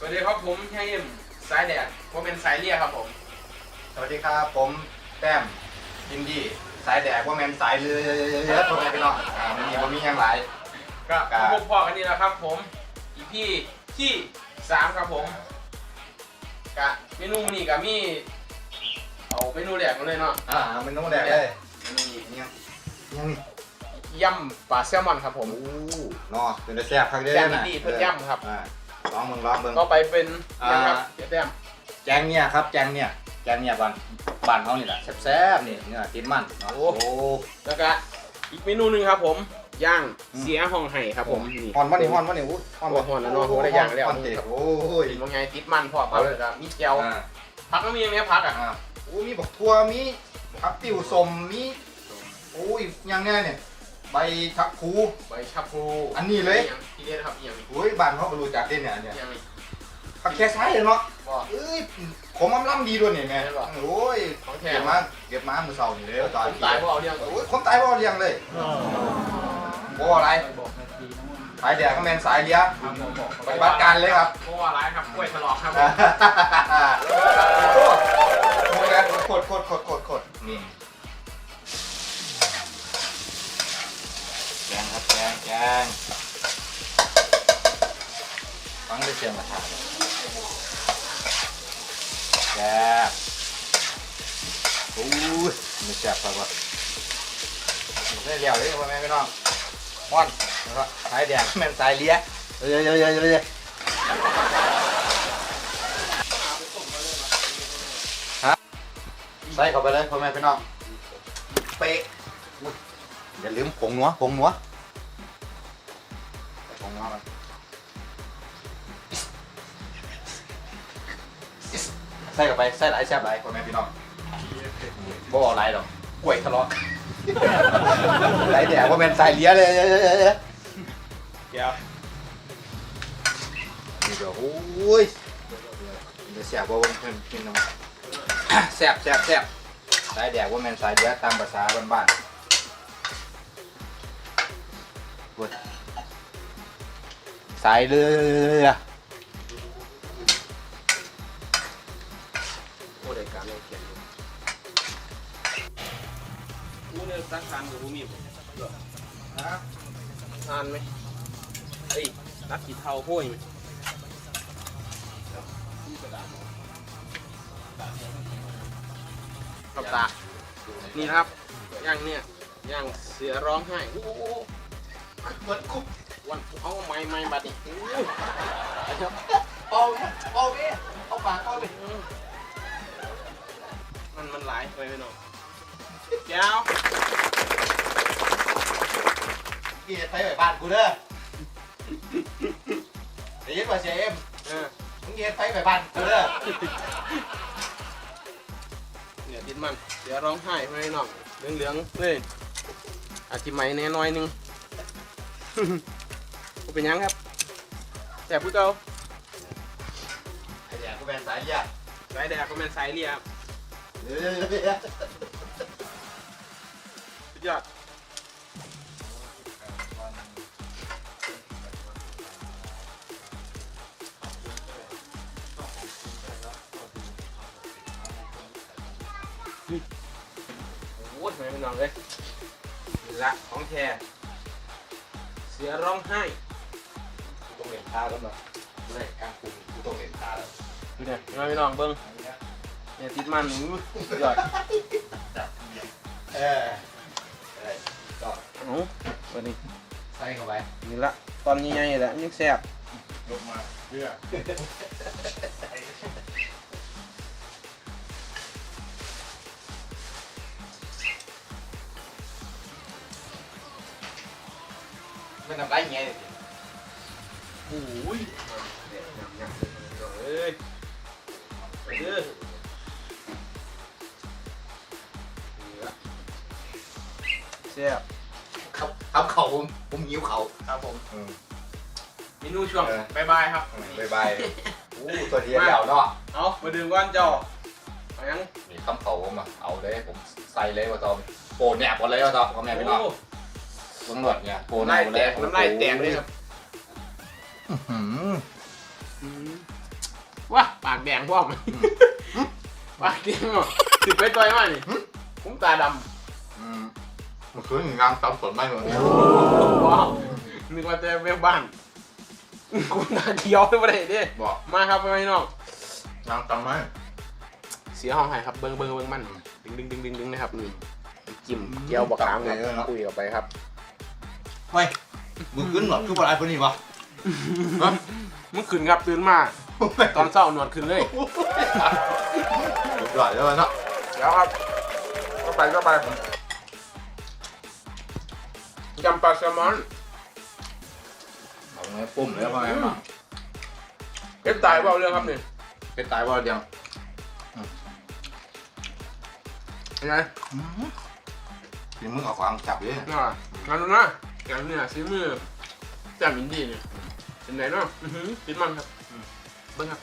สวัสดีครับผมเฮียยิมสายแดดผมเป็นสายเลียครับผม สวัสดีครับผมแต้มยินดีสายแดกว่าแมนสายเรือพ่อแม่พี่น้องอ่ามันมีมันมีอย่างไร ก็ครับพวกพ่อกันนี่แหละครับผมอีพีที่สามครับผมกะเมนูนี่กับมีเอาเมนูแรกมาเลยเนาะอ่ามันต้องแดกเลยมียังยังนี่ยำปลาแซลมอนครับผมโอ้เนาะเป็นแต่แซ่บครับเด้อแซ่บนะดีๆเพิ่นย่ำครับ อ่า ลองมึงลองมึงก็ไปเป็นอ่านะครับเดี๋ยวแต้มแจงเนี่ยครับแจงเนี่ยแจงเนี่ยบ้านบ้านเขานี่แหละแซ่บๆนี่เนื้อติดมันเนาะโอ้แล้วก็อีกเมนูหนึ่งครับผมย่างเสียห้องไห่ครับผมนี่ ฮอนวันนี้ฮอนวันนี้อู้โอ้ฮอนแล้วเนาะโอ้ได้ย่างแล้ว ฮอนเตะโอ้ยกินว่าไงติดมันพอครับเลยครับมีเจียวอ่าพักก็มีอย่างเนี้ยพักอะอ่าโอ้มีบักทั่วมีผักติ๋วสมมีโอ้ยยังแน่เนี่ย ใบชักคูใบชะพลูอันนี้เลยที่เรียกครับอหย่างนี้โอ้ยบ้านเขาก็รู้จักเด้เนี่ยอันเนี่ยอหย่างนี้ผักแค่ซ้ายเนาะบ่เอ้ยผมมันล่ำดีด้วยเนี่ยแม่ใช่ปะโอ้ยของแท้เก็บมาเก็บมามือเสานี่เลยตอนผมตายเพราะเอาเรื่องโอ้ยคนตายเพราะเลี้ยงเลยโอ้อะไรสายแดกก็แมนสายเลี้ยงปฏิบัติการเลยครับเพราะว่าร้ายครับกล้วยทะเลาะครับผมโอ้โหกันกดกดกดกดกดนี่แกงครับ แกงแกงฟังได้เสียงมาทานเลยแกงโอ้ยไม่แซ่บปะวะได้เลี้ยวเลยพ่อแม่พี่น้องม่อนแล้วก็สายแดงแม่นสายเลี้ยเยอะเยอะเยอะเยอะเยอะใส่เข้าไปเลยพ่อแม่พี่น้องเป๊ะอุ๊ยอย่าลืมผงนัวผงนัว ส่เข้าไปใส่หลายแซ่บหลายพ่อแม่พี่น้องบ่เอาหลายดอกกล้วยทะเลาะหลแดกว่าเป็นสายเลี้ยเลยเดี๋ยวนี่เดี๋ยวโอ้ยเดี๋ยวแสบว่าเป็นเป็นน้ำแสบแสบแสบสายแดกว่าเป็นสายเลี้ยตามภาษาบ้านๆสายเรือ กูเนี่ยสักทานกับกูมีบ่ทานไหมเอ้ยรักขีเทาโห้ยไหมครับตา นี่ครับย่างเนี่ยย่างเสือร้องไห้โอ้โหเหมือนคุกวันเอาไม้ไม้บัดนี่อู้ยนะครับเอาเอาปเอาปากเอาไปมันมันหลายไปไหมน้อง เจ้ากี่ไปไปบ้านกูเด้อเดี๋ยวมาเสียเอ็มเออมึงเย็นไปไปบ้านกูเด้อเนี่ยติดมันเสือร้องไห้ไปไหมน้องเหลืองเหลืองๆเลยอาจจะไหมแน่น้อยหนึงบ่เป็นหยังครับแต่ผู้เก่าไอ้แดกกูเป็นสายเลี้ยสายแดกก็เป็นสายเรียบเดี๋ยว สุดยอดโอ้ยไม่เป็นน้องเลยนี่ละของแท้เสือร้องไห้ต้องเล่นท่าแล้วเนาะเลยกลางคุมกูต้องเล่นท่าแล้วดูเนี่ยไม่เป็นน้องเบิ้งเนี่ยติดมันอู้สุดยอด เออเออก็ เอ้าวันนี้ใส่เข้าไปนี่ละตอนใหญ่ๆแหละยังแซ่บลงมาเพื่อไม่ทำไรไงโอ้ยเอ้ยไปเด้อนี่ละแซ่บครับครับเขา ผมผมหิวเขาครับผมอืมเมนูช่วงเออบายบายครับบายบายอู้ตัวเดียวเดี่ยวเนาะเอามาดื่มก้อนเจ้าเอายังมีคำเขาผมอะเอาเลยผมใส่เลยว่าตอมโปนแหนบหมดเลยว่าตอมพ่อแม่พี่น้องโอ้ตำรวจเนี่ยโปนแหนน้ำลายบหมดแตเลยกน้ำลายแตกเลยครับอื้อหืออืมากแดงพร้อมปากแดงอะติดไปต่อยมานี่ผมตาดอืม มันคืองานตำสดไม่เหมือนำว้าวนึกว่าจะแม่บ้านกูตาเขียวไม่ได้เด้บอกมาครับพี่น้องงานตำไหมเสียห้องไห้ครับเบิ้งเบิ้งเบิ้งมันดึงดึงดึงดึงดึงนะครับนี่จิ้มเกี๊ยวบักขามครับคุยออกไปครับเฮ้ยมึงขึ้นเหรอคืออะไรพวกนี้วะฮะเมื่อคืนครับตื่นมาตอนเช้าหนวดขึ้นเลยสุดยอดเลยเนาะเดี๋ยวครับก็ไปก็ไป ยำปลาแซลมอนเอาเนื้อปุ่มเลยพ่อแม่มาเก็บตายเปล่าเรื่องครับนี่เป็นตายว่าเดียวยังไงทีมึงเอาขวางจับเลยน่ะงานนู้นนะงานเนี่ยซื้อมือแจ่มอินดีเนี่ยเป็นไหนเนาะอื้อหือติดมันครับเบิ้งครับ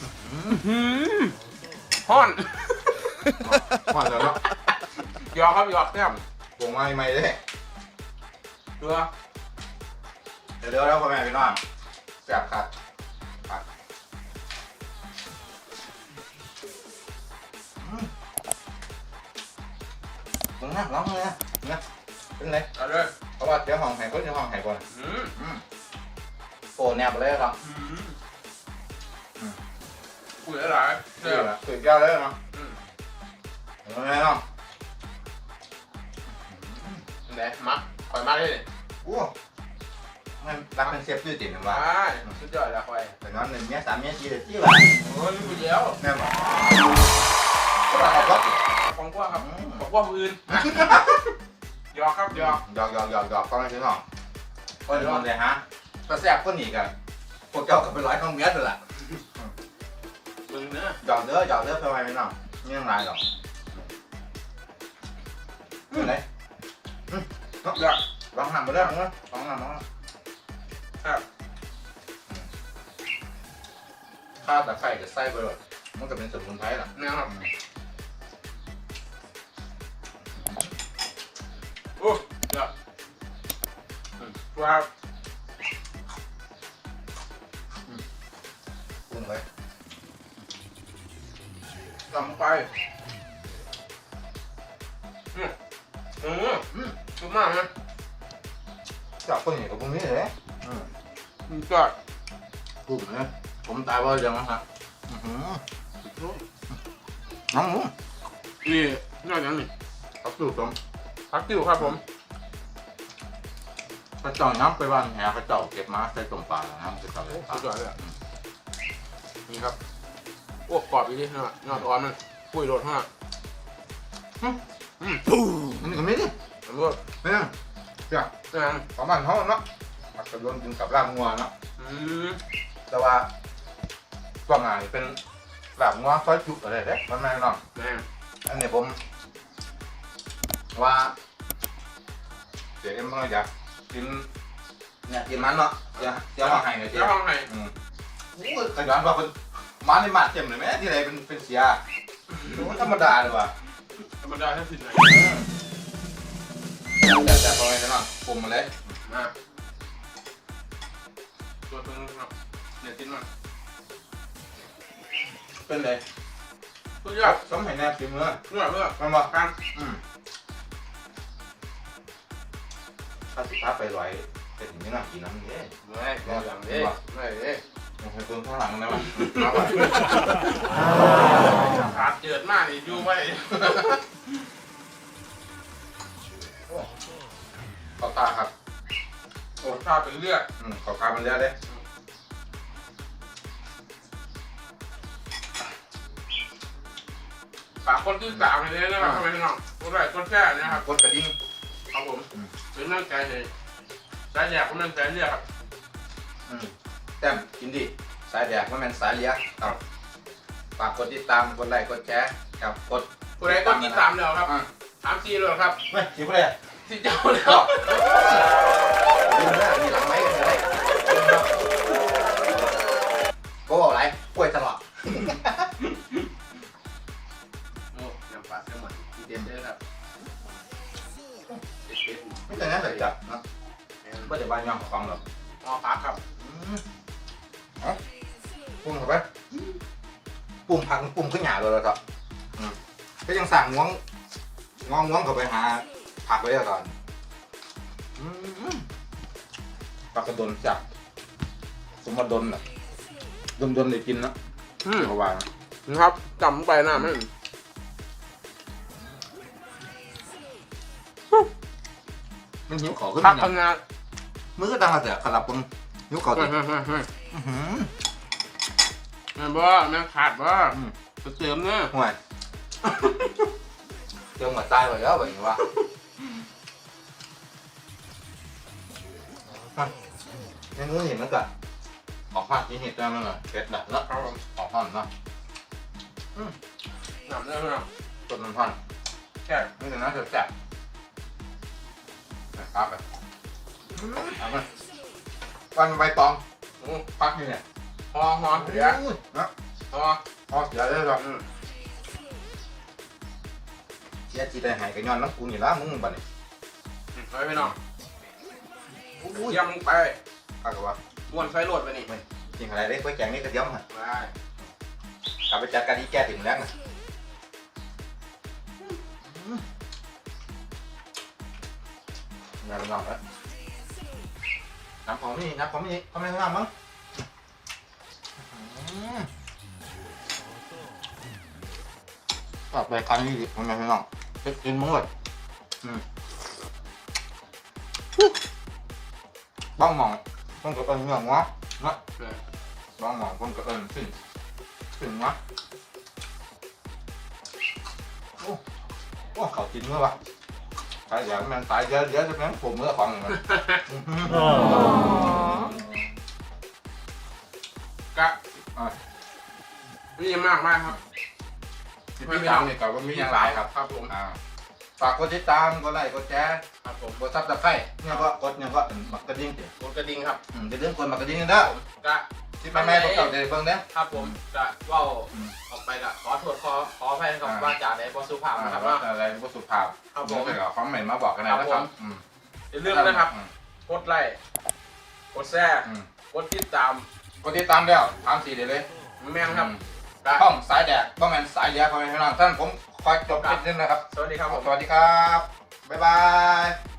อื้อหือฮ้อน ว่าแล้วเนาะหยอกครับหยอกแซ่บ ปรุงมาใหม่เลยตัวเดี๋ยวแล้วพ่อแม่พี่น้องแซ่บครับครับตรงนั้นร้องเลยนะนะเป็นไรเอาเลยเพราะว่าเดี๋ยวห้องไห้ก็จะห้องไห้ก่อนอืมอืมโอ้แนบไปเลยครับอืมอืมคุยอะไรเดี๋เดี๋ยยววนะตื่นแก้วเลยเนาะอืมเห็นไหมเนาะ ไหนมาคอยมาเลยดิโอ้มันรักเป็นเซฟด้วยติ่มว้าว่ะยสุดยอดแล้วคอยแต่นอนหนึ่งเนี้ยสามเนี้ยสี่เดือนที่ว่ะโอ้ยมีผู้เดียวแม่บอกก็เราขับรถของกว่าครับอืมของกว่าผู้อื่นหยอกครับหยอกหยอกหยอกหยอกหยอกฟังให้ถึงหน่อยก็เดี๋ยวมันเลยฮะก็แซ่บก็หนีกันพวกเจ้ากับเป็นร้อยข้องเมียเลยล่ะเบิ่งเนื้อหยอกเด้อหยอกเด้อเพื่อไม่น้องนี่ยังไรหรอกนี่ไหนหยอกลองทำมาเรื่องนะลองทำมาครับข้าวตะไคร้กับไส้ไปเลยมันก็เป็นสมุนไพรล่ะแนวครับโอ้หยอกอืมว้าวปรุงไปทำไปอืมอืม อืมขอบคุณมากนะจับก็หนีกับพวกนี้เลยอืมอืมก็กลุ่มเนี่ยผมตายว่าจังนะครับอื้อหือน้องหมูนี่นอกจากนี้ตับสูตรผมพักติ้วครับผมกระเจ้าน้ำไปบ้านแหกระเจ้าเก็บมาใส่ตุ่มปลาแล้วน้ำกระเจ้าเลยสุดยอดเลยอะนี่ครับโอ้กรอบอีกทีนะยอดอ่อนมันปุ้ยโรดฮะอืมอืม อันนี้ก็ไม่ดิตำ รวจไม่นั่งจ้ะนะประมาณเท่านั้นเนาะมักกระโดนกินกับลาบงัวเนาะอืมแต่ว่าตัวงานนี่เป็นลาบงัวซอยจุอะไรเด้มันไม่เนาะแม่อันนี้ผม ว่าเดี๋ยวเอ็มก็อยากกินเนี่ยกินมันเนาะเดี๋ยวเดี๋ยวมาให้หน่อยเดี๋ยเจ้าวห้องไหนอืมโอ้ยขยันว่าเป็นมันในมาดเต็มเลยไหมที่ไหนเป็นเป็นเสียโอ้ธรรมดาเลยว่ะธรรมดาแค่สิบไหน แต่พอไงนเนาะปุ่มมาเลยมาตัวตัวนึงครับเนี่ยกินมันเป็นเลยสุดยอดสมให้แนบกินมือเพื่อเพื่อมันบอกการอืมถ้าสิพาไปลอยเป็นอย่างนี้น่ากินน้ำเย้ไม่ไม่อย่างนี้ไม่เอ้มันเป็นตัวข้างหลังนะมันเอาไปขาดเจิดมากนี่อยู่ไว้ เป็นเลือดอืมขอการมันเลี้ยได้ฝากคนที่สามเลยนะครับทำไมพี่น้องคนแรกคนแค่นะครับกดกระดิ่งครับผมเป็นนั่งใจเลยสายแยกผมนั่งใจเรียกครับอืมแต้มกินดีสายแดกมันเป็นสายเลี้ยครับฝากกดติดตามกดไลค์กดแชร์ครับกดคนไหนก็ที่สามแล้วครับอะสามสี่เลยครับเฮ้ยกี่คนเลยสี่เจ้าแล้ก็วยืนหน้ามีหลังไม้กันเลย ก็บอกอะไรป่วยตลอดโอ้ยำปลาแซลมอนทีเด็ดเลยครับเด็ดไม่แต่งั้นแต่จับนะก็จะบ้านย่องของหรอกๆอ๋อพักครับอืมเอาปรุงเข้าไปปรุงผักปรุงขึ้นหยาเลยแล้วก็อืมก็ยังสั่งง้วงงองง้วงเข้าไปหาผักไว้ก่อนอืมปลากระดนจับ สมบัติดนอะดนดนได้กินนะอืม เดี๋ยวเขาว่านะนะครับจำไปนะแม่นมันหิวขอขึ้นพัมากขนาดมือก็ดังมาแต่ขลับปนหิวขอเฮ้ติยเฮ้ยเฮ้ยเฮ้ยอื้อหือแม่นบ่แม่นขาดบ่อืมไปเติมเนี่ยห่วยเจอหมดตายหมดแล้วแบบนี้วะในนู้นเห็นมันก็ ออกผ้าที่เห็ดได้มั้งเหรอเห็ดแบบเนาะครับผมออกผ้าเนาะหนำได้ไหมเนาะต้นมันพันแค่นี่ถึงน่าจะแซ่บไปครับไปเอาไปวันใบตองอืมพักนี่เนี่ยหอหอเสียอุ้ยนะหอพอเสียเลยหรออืมเสียจีได้หายกันย้อนน้ำกูนี่ละมึงบัดนี้ไปพี่น้องอุ้ยเยี่ยมลงไปข้าก็ว่า ม้วนไฟโหลดไปนี่จริงอะไรได้ก๋วยแกงนี่กระเทียมฮะไปกลับไปจัดการอีแก้ถึงแล้วนะงานลองแล้วน้ำของนี่น้ำของนี่ทำไมข้างล่างมั้งต่อไปครั้งนี้ดิทำไมข้างล่างจะกินมั้งเลยอืมบ้องหมอง ต้องกับเอิญเหงือกวะนะเออบ้องหมองต้องกับเอิญขึ้นขึ้นวะโอ้โอ้เขากินเมื่อวะใครอยากให้มันตายเยอะเยอะจะเป็นผมเมื่อของมันกะอะนี่มากมากครับที่พี่ทำเนี่ยกับว่ามีอย่างไรครับครับผมอ่า ฝากกดติดตามกดไลค์กดแชร์ครับผมกดซับสไครต์เนี่ยก็กดเนี่ยก็มักกระดิ่งเดี๋ยวกดกระดิ่งครับอืมจะเรื่องกดมักกระดิ่งกันเด้อผมกะที่แม่แม่ๆพวกเก่าจะได้เบิ่งเด้อ ครับผมจะเว่าอืมออกไปละขอโทษขอขออภัยนะครับอ่า ว่าจากในบอสุภาพนะครับว่าว่า อะไรก็สุภาพครับผมเดี๋ยวคอมเมนต์มาบอกกันหนะครันะบครับผม อืมอย่าลืมนะครับอืมกดไลค์กดแชร์อืมกดติดตามกดติดตามแล้วตามสีเดี๋ยวเลยแม่งครับ อืมกะช่องสายแดกบ้องแมนสายเลียเขาไปให้น้องท่านผม คอยจบคลิปนึงนะครับ สวัสดีครับผม สวัสดีครับ บ๊ายบาย